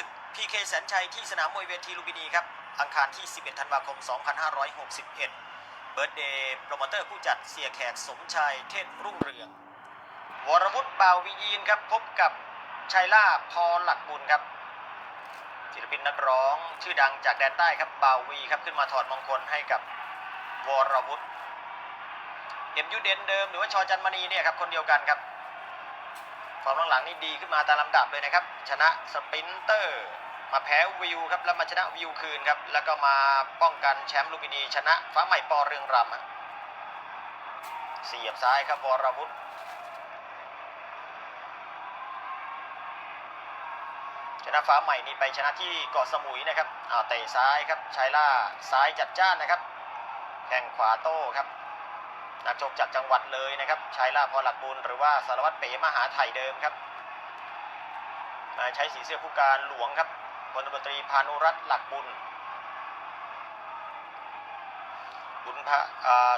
ศึก PK แสนชัยที่สนามมวยเวทีลุมพินีครับ อังคารที่ 11 ธันวาคม 2561 เบิร์ดเดย์โปรโมเตอร์ผู้จัดเสียแขกสมชายเทศรุ่งเรือง วรวุฒิบาววิยีนครับพบกับชัยล่าพอหลักบุญครับศิลปินนักร้องชื่อดังจากแดนใต้ครับบาวีครับขึ้นมาถอดมงคลให้กับวรวุฒิเอ็มยูเดนเดิมหรือว่าชอจันมณีเนี่ยครับคนเดียวกันครับ ฟอร์มหลังๆนี่ดีขึ้นมาตามลำดับเลยนะครับ ชนะสปินเตอร์ มาแพ้วิวครับแล้วมาชนะวิวคืนครับ แล้วก็มาป้องกันแชมป์ลูมินีชนะฟ้าใหม่ปอเรืองรำเสียบซ้ายครับวรวุฒิชนะฟ้าใหม่นี่ไปชนะที่เกาะสมุยนะครับอ้าวเตะซ้ายครับชายล่าซ้ายจัดจ้านนะครับแข้งขวาโต้ครับ นักชกจากจังหวัดเลยนะครับชายล่าพอหลักบุญหรือว่าสารวัตรเป๋มหาไทยเดิมครับมาใช้สีเสื้อผู้การหลวงครับพลตำรวจตรีพานุรัตน์หลักบุญบุญพระ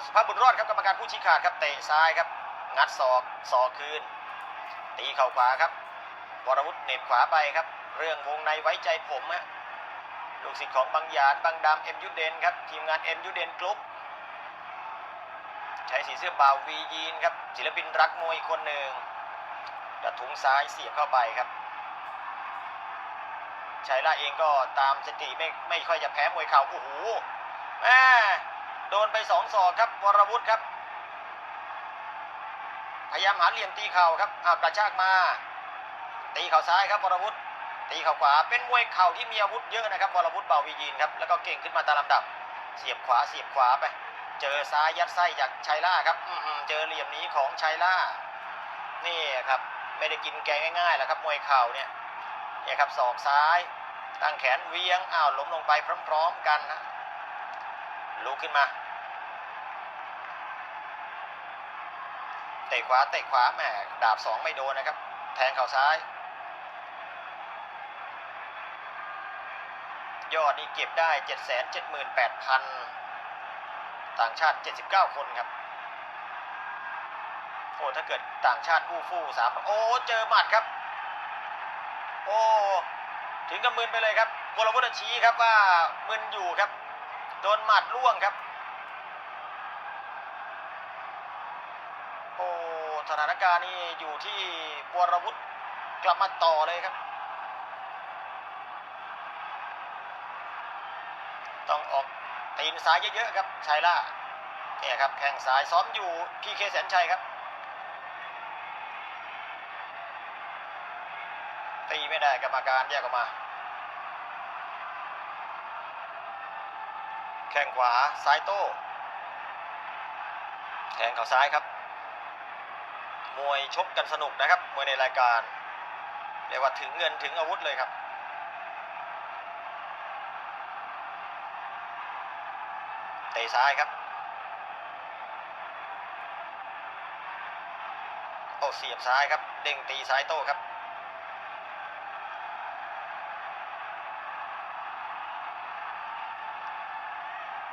สุภาพบุญรอดครับกรรมการผู้ชี้ขาดครับเตะซ้ายครับ งัดศอกศอกคืน ตีเข่าขวาครับวรวุฒิเน็บขวาไปครับ เรื่องวงในไว้ใจผมฮะลูกศิษย์ของบางหยาดบางดำเอ็มยูเดนครับทีมงานเอ็มยูเดนกรุ๊ป ช้สีเสื้อบาววียีนครับศิลปินรักมวยคนหนึ่งกระถุงซ้ายเสียบเข้าไปครับชัยล่าเองก็ตามสติไม่ไม่ค่อยจะแพ้มวยเข่าโอ้โหแม่โดนไปสองศอกครับวรวุฒิครับ พยายามหาเหลี่ยมตีเข่าครับอ้าวกระชากมา ตีเข่าซ้ายครับวรวุฒิตีเข่าขวาเป็นมวยเข่าที่มีอาวุธเยอะนะครับวรวุฒิเบาวียีนครับแล้วก็เก่งขึ้นมาตามลำดับ เสียบขวาเสียบขวาไป เจอซ้ายยัดไส้จากชัยล่าครับเจอเหลี่ยมนี้ของชัยล่า นี่ครับไม่ได้กินแกงง่ายๆแล้วครับมวยเข่าเนี่ยเนี่ยครับศอกซ้าย ตั้งแขนเวียงอ้าวล้มลงไปพร้อม ๆกันนะลุกขึ้นมาเตะขวาเตะขวาแหมดาบสองไม่โดนนะครับ แทงเข่าซ้าย ยอดนี่เก็บได้ 7 7 8 0 0 0 ต่างชาติ 79 คนครับโอ้ถ้าเกิดต่างชาติอู้ฟู่สามโอ้เจอหมัดครับ โอ้ถึงกับมึนไปเลยครับวรวุฒิชี้ครับว่ามึนอยู่ครับ โดนหมัดล่วงครับ โอ้สถานการณ์นี่อยู่ที่วรวุฒิกลับมาต่อเลยครับ ต้องออก นซ้ายเยอะๆครับชัยล่าเนี่ยครับแข้งซ้ายซ้อมอยู่พีเคแสนชัยครับตีไม่ได้กรรมการแยกออกมา แข้งขวาซ้ายโต้แข้งเข่าซ้ายครับ มวยชกกันสนุกนะครับ มวยในรายการเรียกว่าถึงเงินถึงอาวุธเลยครับ เตะซ้ายครับ โอ้เสียบซ้ายครับ เด้งตีซ้ายโต้ครับ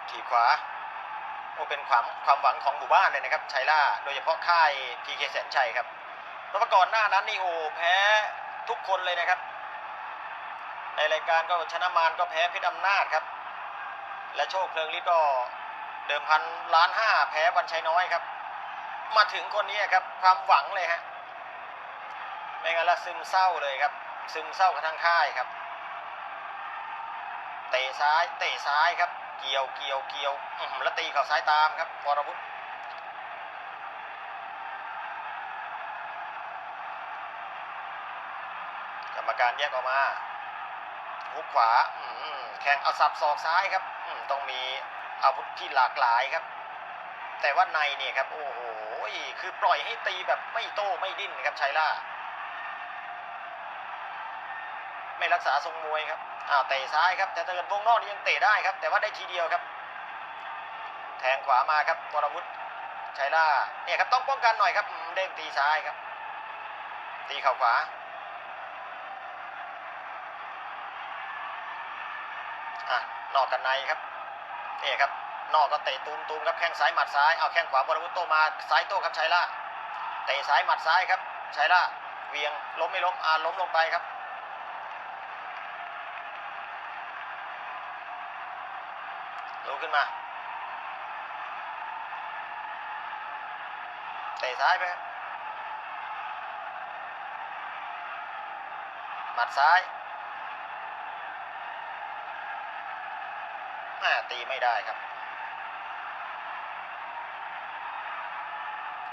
ทีบขวา โอ้เป็นความความหวังของหมู่บ้านเลยนะครับชัยล่า โดยเฉพาะค่ายพีเคแสนชัยครับราะว่าก่อนหน้านั้นนี่โอ้แพ้ทุกคนเลยนะครับ ในรายการก็ชนะมารก็แพ้เพชรอำนาจครับ และโชคเพลิงฤทธิ์ก็เดิมพันล้านห้าแพ้วันชัยน้อยครับ มาถึงคนนี้ครับความหวังเลยฮะไม่งั้นละซึมเศร้าเลยครับ ซึมเศร้ากันทั้งค่ายครับ เตะซ้ายเตะซ้ายครับ เกี่ยวเกี่ยวเกี่ยวแล้วตีเข่าซ้ายตามครับวรวุฒิกรรมการแยกออกมาหุกขวาแข่งเอาสับศอกซ้ายครับ ต้องมีอาวุธที่หลากหลายครับ แต่ว่าในเนี่ยครับ โอ้โหคือปล่อยให้ตีแบบไม่โต้ไม่ดิ้นครับชัยล่า ไม่รักษาทรงมวยครับอ้าวเตะซ้ายครับแต่ถ้าเกิดวงนอกนี่ยังเตะได้ครับ แต่ว่าได้ทีเดียวครับ แทงขวามาครับวรวุฒิชัยล่าเนี่ยครับต้องป้องกันหน่อยครับเด้งตีซ้ายครับ ตีเข่าขวา นอกกับในครับนี่ครับ นอกก็เตะตูมตูมครับแข้งซ้ายหมัดซ้ายเอาแข้งขวาบอลวุตโตมาซ้ายโตครับชัยละเตะซ้ายหมัดซ้ายครับชัยละเวียงล้มไม่ล้มอาล้มลงไปครับลุกขึ้นมาเตะซ้ายไปหมัดซ้าย แม่ตีไม่ได้ครับ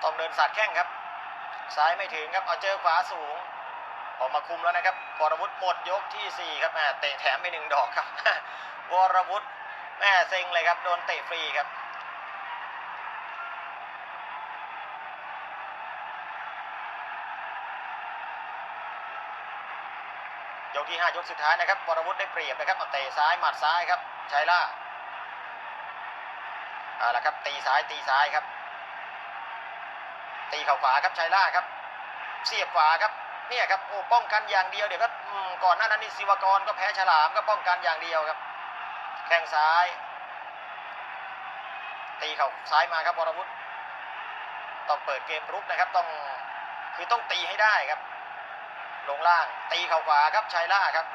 ต้องเดินสัดแข้งครับ ซ้ายไม่ถึงครับ เอาเจอขวาสูง ออกมาคุมแล้วนะครับ วรวุฒิหมดยกที่ 4 ครับแม่เตะแถมไปหนึ่งดอกครับ วรวุฒิแม่เซ็งเลยครับ โดนเตะฟรีครับยกที่ 5 ยกสุดท้ายนะครับวรวุฒิได้เปรียบนะครับเอาเตะซ้ายหมัดซ้ายครับ ชัยล่าเอาละครับ ตีซ้ายตีซ้ายครับ ตีเข่าขวาครับชัยล่าครับ เสียบขวาครับเนี่ยครับโอ้ป้องกันอย่างเดียวเดี๋ยวก็ก่อนหน้านั้นนี่ศิวกรก็แพ้ฉลามก็ป้องกันอย่างเดียวครับ แข้งซ้าย ตีเข่าซ้ายมาครับวรวุฒิต้องเปิดเกมรุกนะครับต้องคือต้องตีให้ได้ครับ ลงล่างตีเข่าขวาครับชัยล่าครับ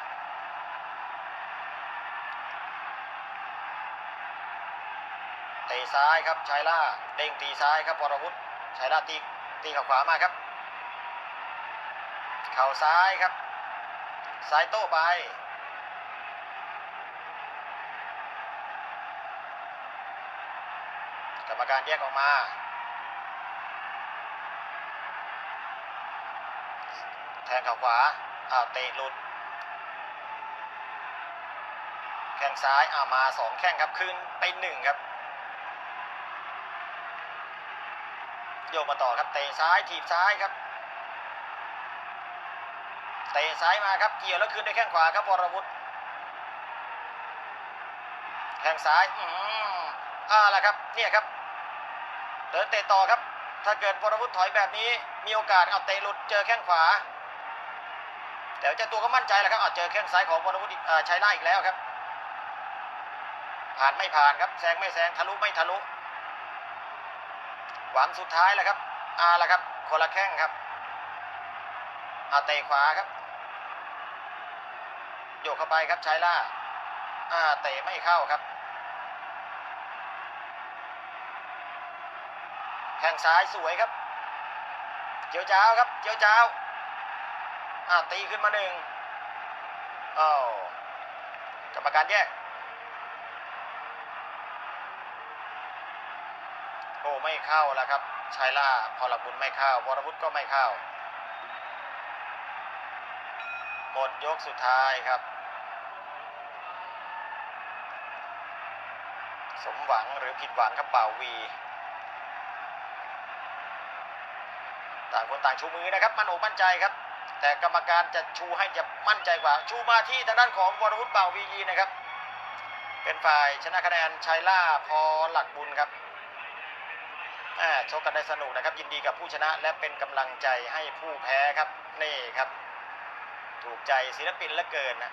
ตะซ้ายครับชัยล่าเด้งตีซ้ายครับวรวุฒิชัยล่าตีตีเข่าขวามาครับ เข่าซ้ายครับซ้ายโต้ไปกรรมการแยกออกมาแทงเข่าขวาอ้าวเตะหลุด แข้งซ้ายอามาสองแข้งครับคืนไปหนึ่งครับ โยกมาต่อครับเตะซ้ายถีบซ้ายครับเตะซ้ายมาครับเกี่ยวแล้วคืนด้วยแข้งขวาครับวรวุฒิแข้งซ้ายอืมอ่าละครับเนี่ยครับเดินเตะต่อครับ ถ้าเกิดวรวุฒิถอยแบบนี้ มีโอกาสเอาเตะหลุดเจอแข้งขวาแต่เจ้าตัวก็มั่นใจแล้วครับเอาเจอแข้งซ้ายของวรวุฒิอีกอ่าชัยล่าอีกแล้วครับ ผ่านไม่ผ่านครับแซงไม่แซงทะลุไม่ทะลุ หวังสุดท้ายแล้วครับอาละครับคนละแข้งครับอาเตะขวาครับ โยกเข้าไปครับชัยล่าอ่าเตะไม่เข้าครับ แข้งซ้ายสวยครับ เจียวจ้าวครับ เจียวจ้าวอ่าตีขึ้นมาหนึ่งอ้าวกรรมการแยก โอ้ไม่เข้าแล้วครับชัยล่าพอลบุญไม่เข้าวรวุฒิก็ไม่เข้า หมดยกสุดท้ายครับ สมหวังหรือผิดหวังครับเป่าวีต่างคนต่างชูมือนะครับ มั่นอกมั่นใจครับ แต่กรรมการจะชูให้จะมั่นใจกว่า ชูมาที่ทางด้านของวรวุฒิเป่าวียีนะครับ เป็นฝ่ายชนะคะแนนชัยล่าพอหลักบุญครับ ชกกันได้สนุกนะครับ ยินดีกับผู้ชนะและเป็นกำลังใจให้ผู้แพ้ครับนี่ครับ ถูกใจศิลปินเหลือเกินนะ